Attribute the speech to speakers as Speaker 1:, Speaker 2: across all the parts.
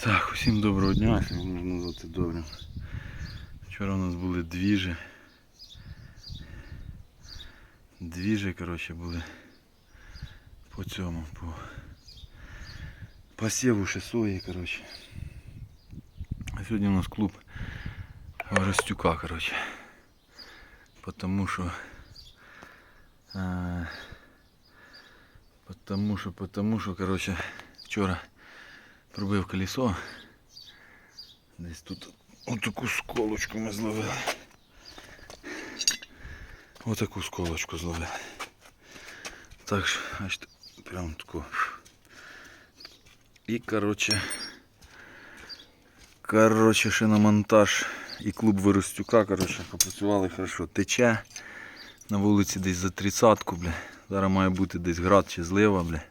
Speaker 1: Так, усім доброго дня, якщо можна назвати добрим. Вчора у нас були двіжі. Двіжі, коротше, були по цьому, по посіву ще сої, коротше. А сьогодні у нас клуб Ростюка, коротше. Потому що а, потому що, потому що, коротше, вчора пробив колесо. Десь тут отаку сколочку ми зловили. Отаку сколочку зловили. Так що, аж прям таку. І коротше. Коротше, шиномонтаж і клуб Виростюка, коротше, попрацювали хорошо. Тече на вулиці десь за тридцятку, бля. Зараз має бути десь град чи злива, бля.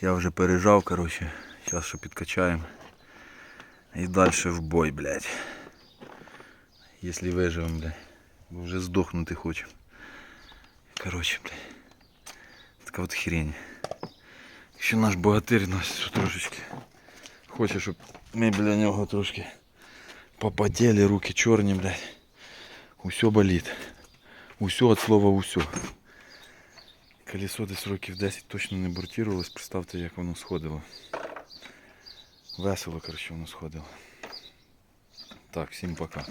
Speaker 1: Я вже пережав, коротше. Зараз ще підкачаємо. І далі в бой, блядь. Якщо виживемо, блядь. Бо вже здохнути хочемо. Коротше, блядь. Така от хрень. Якщо наш богатир нас трошечки хоче, щоб ми біля нього трошки попотіли, руки чорні, блядь. Усьо болить. Усьо від слова усьо. Колесо десь років 10 точно не бортувалось, представте, як воно сходило. Весело, коротше, воно сходило. Так, всім пока.